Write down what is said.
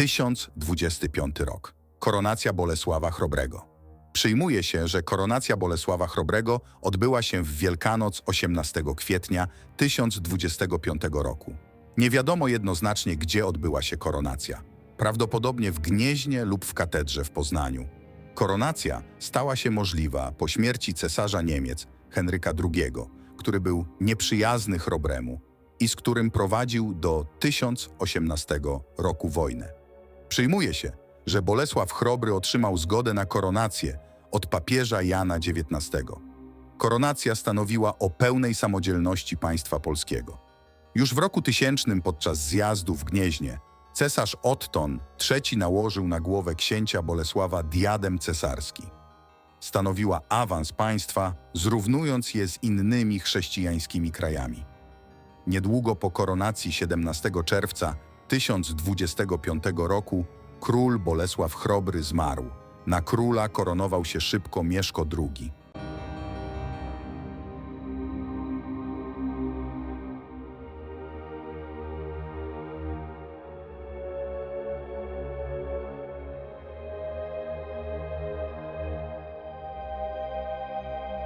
1025 rok. Koronacja Bolesława Chrobrego. Przyjmuje się, że koronacja Bolesława Chrobrego odbyła się w Wielkanoc 18 kwietnia 1025 roku. Nie wiadomo jednoznacznie, gdzie odbyła się koronacja. Prawdopodobnie w Gnieźnie lub w katedrze w Poznaniu. Koronacja stała się możliwa po śmierci cesarza Niemiec Henryka II, który był nieprzyjazny Chrobremu i z którym prowadził do 1018 roku wojnę. Przyjmuje się, że Bolesław Chrobry otrzymał zgodę na koronację od papieża Jana XIX. Koronacja stanowiła o pełnej samodzielności państwa polskiego. Już w roku tysięcznym podczas zjazdu w Gnieźnie cesarz Otton III nałożył na głowę księcia Bolesława diadem cesarski. Stanowiła awans państwa, zrównując je z innymi chrześcijańskimi krajami. Niedługo po koronacji 17 czerwca 1025 roku król Bolesław Chrobry zmarł. Na króla koronował się szybko Mieszko II.